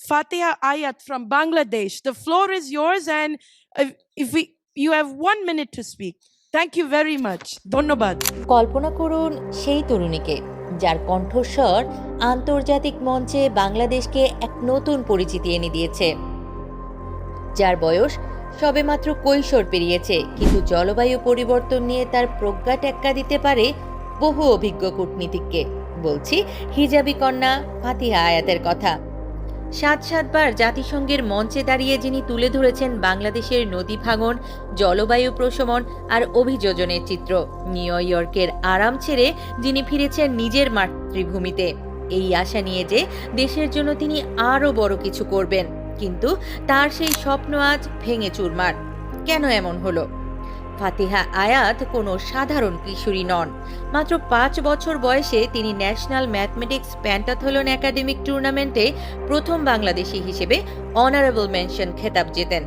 Fatiha Ayat from Bangladesh. The floor is yours, and if, we you have one minute to speak. Thank you very much. Dhonobad. কল্পনা করুন সেই তরুণীকে যার কণ্ঠস্বর আন্তর্জাতিক মঞ্চে বাংলাদেশকে এক নতুন পরিচিতি এনে দিয়েছে যার বয়স সবেমাত্র কৈশোর পেরিয়েছে কিন্তু জলবায়ু পরিবর্তন নিয়ে তার প্রজ্ঞা টেক্কা দিতে পারে বহু অভিজ্ঞ কূটনীতিককে বলছি হিজাবি কন্যা ফাতিহা আয়াতের কথা সাত সাতবার জাতিসংঘের মঞ্চে দাঁড়িয়ে যিনি তুলে ধরেছেন বাংলাদেশের নদী ভাঙন, জলবায়ু প্রশমন আর অভিযোজনের চিত্র, নিউ ইয়র্কের আরাম ছেড়ে যিনি ফিরেছেন নিজের মাতৃভূমিতে। এই আশা নিয়ে যে দেশের জন্য তিনি আরও বড় কিছু করবেন, কিন্তু তার সেই স্বপ্ন আজ ভেঙে চুরমার। কেন এমন হলো? ফাতিহা আয়াত কোনো সাধারণ কিশোরী নন। মাত্র পাঁচ বছর বয়সে তিনি ন্যাশনাল ম্যাথমেটিক্স প্যান্টাথলন একাডেমিক টুর্নামেন্টে প্রথম বাংলাদেশি হিসেবে অনারেবল মেনশন খেতাব জেতেন।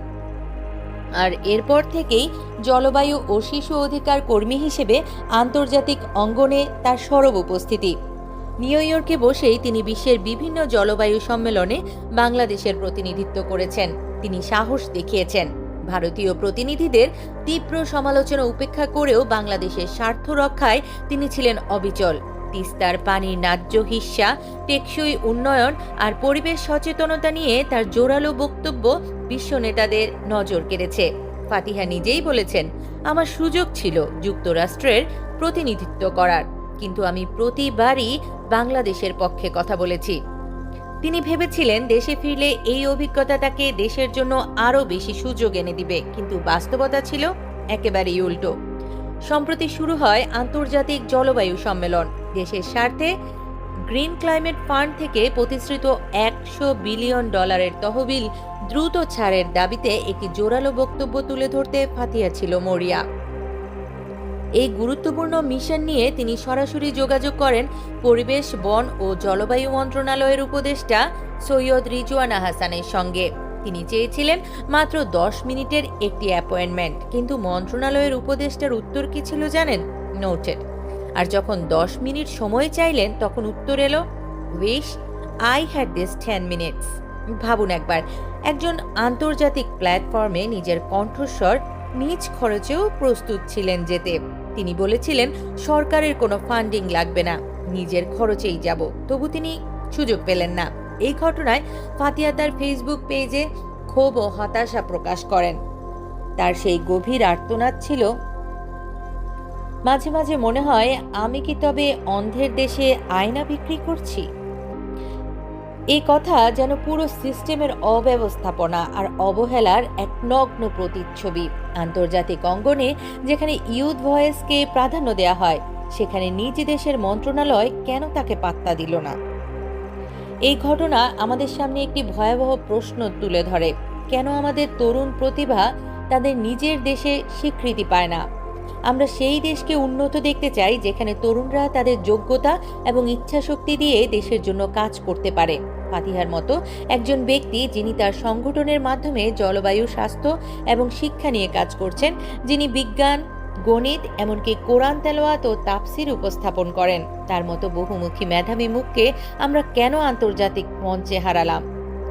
আর এরপর থেকেই জলবায়ু ও শিশু অধিকার কর্মী হিসেবে আন্তর্জাতিক অঙ্গনে তার সরব উপস্থিতি। নিউ ইয়র্কে বসেই তিনি বিশ্বের বিভিন্ন জলবায়ু সম্মেলনে বাংলাদেশের প্রতিনিধিত্ব করেছেন। তিনি সাহস দেখিয়েছেন। ভারতীয় প্রতিনিধিদের তীব্র সমালোচনা উপেক্ষা করেও বাংলাদেশের স্বার্থ রক্ষায় তিনি ছিলেন অবিচল। তিস্তার পানির ন্যায্য হিস্সা, টেকসই উন্নয়ন আর পরিবেশ সচেতনতা নিয়ে তার জোরালো বক্তব্য বিশ্ব নেতাদের নজর কেড়েছে। ফাতিহা নিজেই বলেছেন, আমার সুযোগ ছিল যুক্তরাষ্ট্রের প্রতিনিধিত্ব করার, কিন্তু আমি প্রতিবারই বাংলাদেশের পক্ষে কথা বলেছি। তিনি ভেবেছিলেন দেশে ফিরলে এই অভিজ্ঞতা তাকে দেশের জন্য আরও বেশি সুযোগ এনে দিবে, কিন্তু বাস্তবতা ছিল একেবারেই উল্টো। সম্প্রতি শুরু হয় আন্তর্জাতিক জলবায়ু সম্মেলন। দেশের স্বার্থে গ্রিন ক্লাইমেট ফান্ড থেকে প্রতিশ্রুত একশো বিলিয়ন ডলারের তহবিল দ্রুত ছাড়ের দাবিতে একটি জোরালো বক্তব্য তুলে ধরতে ফাতিয়া ছিল মরিয়া। এই গুরুত্বপূর্ণ মিশন নিয়ে তিনি সরাসরি যোগাযোগ করেন পরিবেশ, বন ও জলবায়ু মন্ত্রণালয়ের উপদেষ্টা সৈয়দ রিজওয়ানা হাসানের সঙ্গে। তিনি চেয়েছিলেন মাত্র দশ মিনিটের একটি অ্যাপয়েন্টমেন্ট, কিন্তু মন্ত্রণালয়ের উপদেষ্টার উত্তর কি ছিল জানেন? নোটেড আর যখন দশ মিনিট সময় চাইলেন, তখন উত্তর এলো wish I had this ten minutes ভাবুন একবার, একজন আন্তর্জাতিক প্ল্যাটফর্মে নিজের কণ্ঠস্বর নিজ খরচেও প্রস্তুত ছিলেন যেতে। তিনি বলেছিলেন, সরকারের কোনো ফান্ডিং লাগবে না, নিজের খরচেই যাব। তবু তিনি সুযোগ পেলেন না। এই ঘটনায় ফাতিয়া তার ফেসবুক পেজে ক্ষোভ ও হতাশা প্রকাশ করেন। তার সেই গভীর আর্তনাদ ছিল, মাঝে মাঝে মনে হয়, আমি কি তবে অন্ধের দেশে আয়না বিক্রি করছি? এই কথা যেন পুরো সিস্টেমের অব্যবস্থাপনা আর অবহেলার এক নগ্ন প্রতিচ্ছবি। আন্তর্জাতিক অঙ্গনে যেখানে ইউথ ভয়েসকে প্রাধান্য দেয়া হয়, সেখানে নিজ দেশের মন্ত্রণালয় কেন তাকে পাত্তা দিল না? এই ঘটনা আমাদের সামনে একটি ভয়াবহ প্রশ্ন তুলে ধরে। কেন আমাদের তরুণ প্রতিভা তাদের নিজের দেশে স্বীকৃতি পায় না? আমরা সেই দেশকে উন্নত দেখতে চাই যেখানে তরুণরা তাদের যোগ্যতা এবং ইচ্ছাশক্তি দিয়ে দেশের জন্য কাজ করতে পারে। ফাতিহার মতো একজন ব্যক্তি যিনি তার সংগঠনের মাধ্যমে জলবায়ু, স্বাস্থ্য এবং শিক্ষা নিয়ে কাজ করছেন, যিনি বিজ্ঞান, গণিত এমনকি কোরআন তেলোয়াত ও তাপসির উপস্থাপন করেন। তার মতো বহুমুখী মেধাবী মুখকে আমরা কেন আন্তর্জাতিক মঞ্চে হারালাম?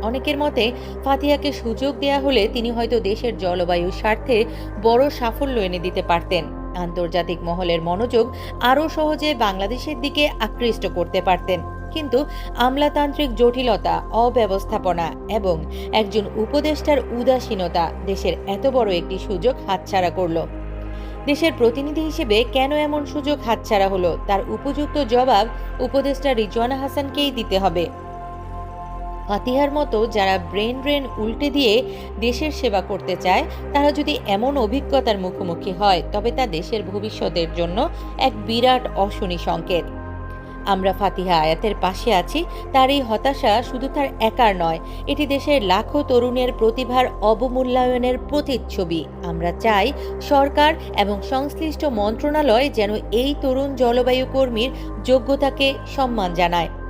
অনেকের মতে ফাতিহাকে সুযোগ দেয়া হলে তিনি হয়তো দেশের জলবায়ু স্বার্থে বড় সাফল্য এনে দিতে পারতেন। আন্তর্জাতিক মহলের মনোযোগ আরও সহজে বাংলাদেশের দিকে আকৃষ্ট করতে পারতেন। কিন্তু আমলাতান্ত্রিক জটিলতা, অব্যবস্থাপনা এবং একজন উপদেষ্টার উদাসীনতা দেশের এত বড় একটি সুযোগ হাতছাড়া করল। দেশের প্রতিনিধি হিসেবে কেন এমন সুযোগ হাতছাড়া হলো, তার উপযুক্ত জবাব উপদেষ্টা রিজওয়ানা হাসানকেই দিতে হবে। ফাতিহার মতো যারা ব্রেন ব্রেন উল্টে দিয়ে দেশের সেবা করতে চায়, তারা যদি এমন অভিজ্ঞতার মুখোমুখি হয়, তবে তা দেশের ভবিষ্যতের জন্য এক বিরাট অশনি সংকেত। আমরা ফাতিহা আয়াতের পাশে আছি, তার এই হতাশা শুধু তার একার নয়, এটি দেশের লাখো তরুণের প্রতিভার অবমূল্যায়নের প্রতিচ্ছবি। আমরা চাই সরকার এবং সংশ্লিষ্ট মন্ত্রণালয় যেন এই তরুণ জলবায়ু কর্মীর যোগ্যতাকে সম্মান জানায়।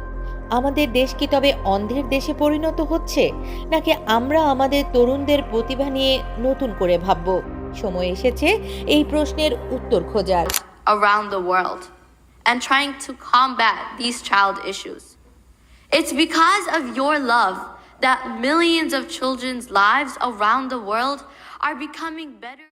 আমাদের দেশ কি তবে অন্ধের দেশে পরিণত হচ্ছে নাকি আমরা আমাদের তরুণদের প্রতিভা নিয়ে নতুন করে ভাবব সময় এসেছে এই প্রশ্নের উত্তর খোঁজার around the world and trying to combat these child issues. It's because of your love that millions of children's lives around the world are becoming better.